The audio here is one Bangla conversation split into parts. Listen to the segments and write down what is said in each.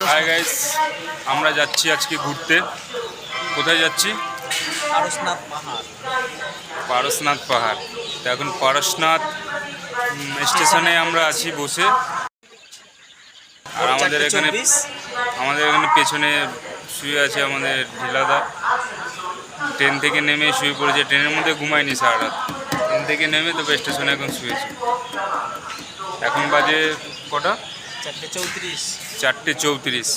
হাই গাইস আমরা যাচ্ছি আজকে ঘুরতে। কোথায় যাচ্ছি? পারসনাথ পাহাড়। পারসনাথ পাহাড়। তো এখন পারসনাথ উম, স্টেশনে আমরা আছি বসে। আর আমাদের এখানে আমাদের এখানে পেছনে শুয়ে আছে আমাদের ঢিলাদা। ট্রেন থেকে নেমে শুয়ে পড়েছে। ট্রেনের মধ্যে ঘুমায়নি সারা রাত ট্রেন থেকে নেমে তবে স্টেশনে এখন শুয়েছে। এখন বাজে কটা? চারটে চৌত্রিশ।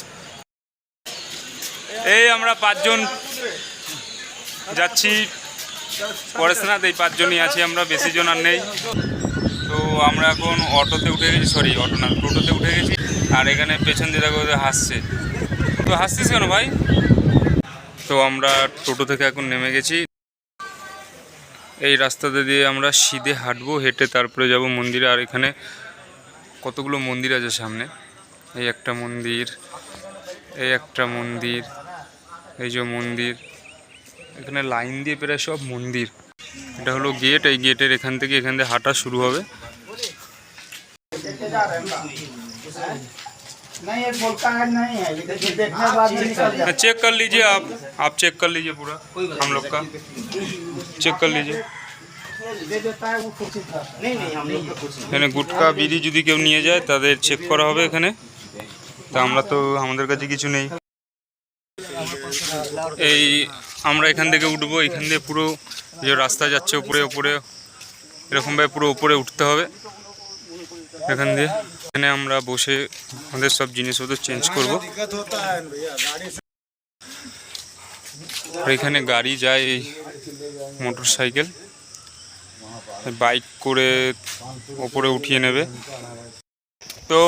এই আমরা পাঁচজন যাচ্ছি। পড়াশোনাতে এই পাঁচজনই আছি আমরা বেশি জন আর নেই। তো আমরা এখন অটোতে উঠে গেছি সরি অটো না, টোটোতে উঠে গেছি। আর এখানে পেছন দিয়ে দেখো হাসছে। তো হাসছিস কেন ভাই? তো আমরা টোটো থেকে এখন নেমে গেছি। এই রাস্তাতে দিয়ে আমরা সিধে হাঁটবো, হেঁটে তারপরে যাব মন্দিরে। আর এখানে কতগুলো মন্দির আছে সামনে এই একটা মন্দির এই একটা মন্দির এই যে মন্দির এখানে লাইন দিয়ে প্রায় সব মন্দির এটা হলো গেট এই গেটের এখান থেকে এখান থেকে হাঁটা শুরু হবে नहीं ये बोलता है नहीं है ये देखिए देखने के बाद में निकल जाए चेक कर लीजिए आप आप चेक कर लीजिए पूरा हम लोग का चेक कर लीजिए এখানে গুটকা, বিড়ি যদি কেউ নিয়ে যায়, তাদের চেক করা হবে এখানে। তা আমরা তো আমাদের কাছে কিছু নেই। এই আমরা এখান থেকে উঠবো, এখান দিয়ে পুরো যে রাস্তা যাচ্ছে উপরে উপরে, এরকমভাবে পুরো উপরে উঠতে হবে। এখান দিয়ে এখানে আমরা বসে আমাদের সব জিনিসপত্র চেঞ্জ করব। এখানে গাড়ি যায় এই মোটর সাইকেল বাইক করে ওপরে উঠিয়ে নেবে। তো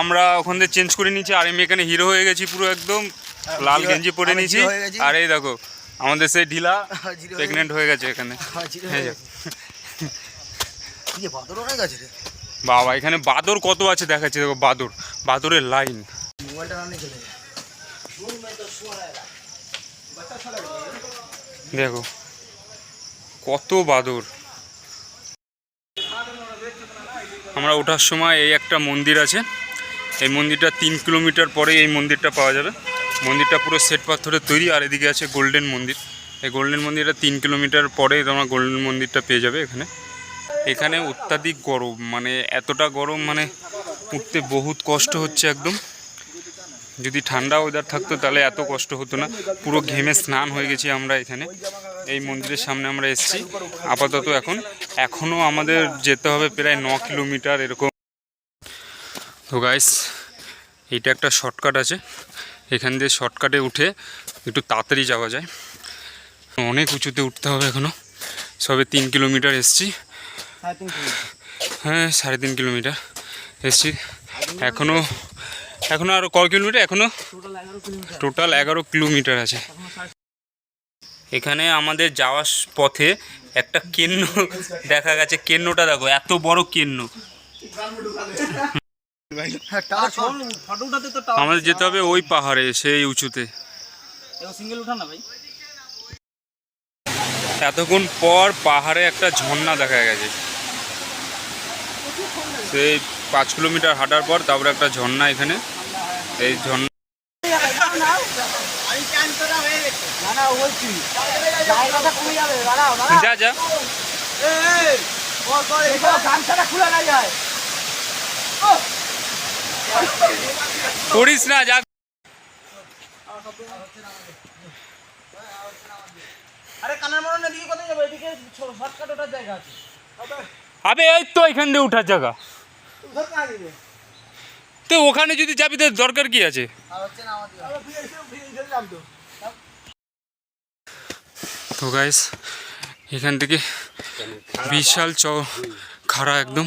আমরা ওখান থেকে চেঞ্জ করে নিয়েছি। আর আমি এখানে হিরো হয়ে গেছি পুরো একদম। লাল গেঞ্জি পরে নিয়েছি। আর এই দেখো আমাদের সেই ঢিলা প্রেগনেন্ট হয়ে গেছে। এখানে। বাবা এখানে বাদর কত আছে দেখাচ্ছে। দেখো বাদর। বাদরের লাইন দেখো কত বাদর। আমরা ওঠার সময় এই একটা মন্দির আছে। এই মন্দিরটা তিন কিলোমিটার পরে এই মন্দিরটা পাওয়া যাবে। মন্দিরটা পুরো শ্বেত পাথরের তৈরি, আর এদিকে আছে গোল্ডেন মন্দির। এই গোল্ডেন মন্দিরটা তিন কিলোমিটার পরে তোমরা গোল্ডেন মন্দিরটা পেয়ে যাবে এখানে। এখানে অত্যাধিক গরম মানে এতটা গরম মানে উঠতে বহুত কষ্ট হচ্ছে একদম। যদি ঠান্ডা ওয়েদার থাকতো তাহলে এত কষ্ট হতো না। পুরো ঘেমে স্নান হয়ে গেছি আমরা এখানে। এই মন্দিরের সামনে আমরা এসেছি। আপাতত এখন এখনও আমাদের যেতে হবে প্রায় ন কিলোমিটার এরকম। তো গাইস এইটা একটা শর্টকাট আছে। এখান দিয়ে শর্টকাটে উঠে একটু তাড়াতাড়ি যাওয়া যায়। অনেক উঁচুতে উঠতে হবে এখনও সবে তিন কিলোমিটার এসছি। হ্যাঁ সাড়ে তিন কিলোমিটার এসছি। এখনও এখনও আরও ক কিলোমিটার? এখনও টোটাল এগারো কিলোমিটার। আছে। এখানে আমাদের যাওয়ার পথে একটা কেন্ন দেখা গেছে। কেন্নটা দেখো এত বড় কেন্ন। হ্যাঁ আমাদের যেতে হবে ওই পাহাড়ে সেই উঁচুতে। এতক্ষণ পর পাহাড়ে একটা ঝর্ণা দেখা গেছে। সেই পাঁচ কিলোমিটার হাঁটার পর তারপরে একটা ঝর্ণা এখানে। এই ঝর্ণা যা যা। খুলে না, যা। আরে কানার মরণ এদিকে কোথায় যাবে এদিকে শর্টকাট ওঠার জায়গা আছে আবে, এই তো এখান দিয়ে উঠার জায়গা। তো ওখানে যদি যাবি তো দরকার কি আছে? তো গাইস এখান থেকে বিশাল চ খাড়া একদম।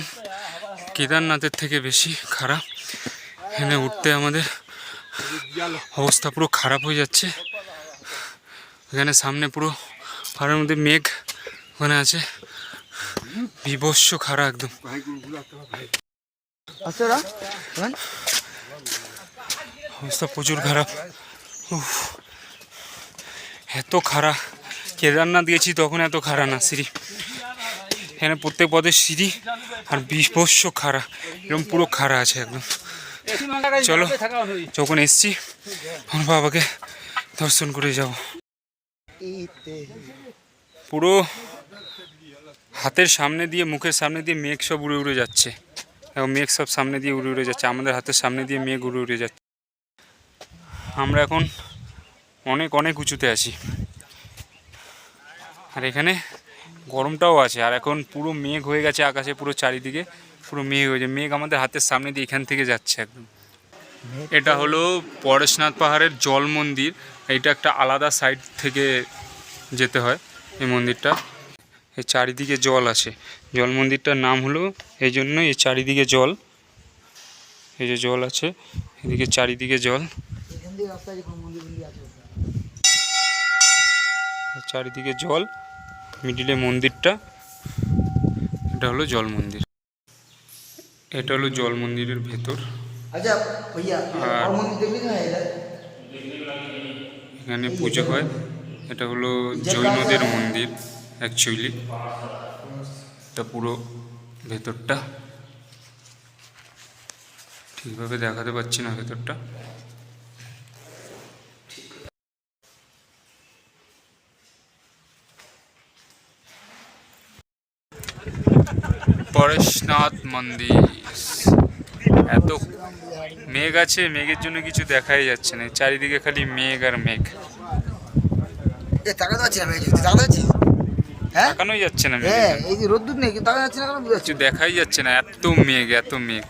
কেদারনাথের থেকে বেশি খাড়া। এখানে উঠতে আমাদের অবস্থা পুরো খারাপ হয়ে যাচ্ছে। এখানে সামনে পুরো পাহাড়ের মধ্যে মেঘ ওখানে আছে। বিভৎস খাড়া একদম। অবস্থা প্রচুর খারাপ। এত খাড়া কেদারনাথ গেছি তখন এত খাড়া না, সিঁড়ি। এখানে প্রত্যেক পদের সিঁড়ি আর বিভৎস খাড়া এরকম পুরো খাড়া আছে একদম। চলো, যখন এসছি, আমার বাবাকে দর্শন করে যাব। পুরো হাতের সামনে দিয়ে, মুখের সামনে দিয়ে মেঘ সব উড়ে উড়ে যাচ্ছে। এবং মেঘ সব সামনে দিয়ে উড়ে উড়ে যাচ্ছে। আমাদের হাতের সামনে দিয়ে মেঘ উড়ে উড়ে যাচ্ছে। আমরা এখন অনেক অনেক উঁচুতে আছি। আর এখানে গরমটাও আছে। আর এখন পুরো মেঘ হয়ে গেছে আকাশে, পুরো চারিদিকে। পুরো মেঘ হয়ে হয়েছে মেঘ আমাদের হাতের সামনে দিয়ে এখান থেকে যাচ্ছে একদম। এটা হলো পরেশনাথ পাহাড়ের জল মন্দির। এটা একটা আলাদা সাইড থেকে যেতে হয় এই মন্দিরটা। এই চারিদিকে জল আছে। জল মন্দিরটার নাম হলো এই জন্য এই চারিদিকে জল। এই যে জল আছে এদিকে চারিদিকে জল। চারিদিকে জল মিডিলে মন্দিরটা। এটা হলো জল মন্দির এটা হলো জল মন্দিরের ভেতর এখানে পুজো হয়। এটা হলো জৈনদের মন্দির অ্যাকচুয়ালি এটা পুরো ভেতরটা ঠিকভাবে দেখাতে পাচ্ছি না ভেতরটা। পরেশনাথ মন্দির। এত মেঘ আছে, মেঘের জন্য কিছু দেখাই যাচ্ছে না। চারিদিকে খালি মেঘ আর মেঘ। তাকাতে পারছি না মেয়ে তাকাতে হ্যাঁ? তাকানোই যাচ্ছে না হ্যাঁ এই যে রোদ্দুর নেই তাকানো যাচ্ছে না কেন কিছু দেখাই যাচ্ছে না এত মেঘ এত মেঘ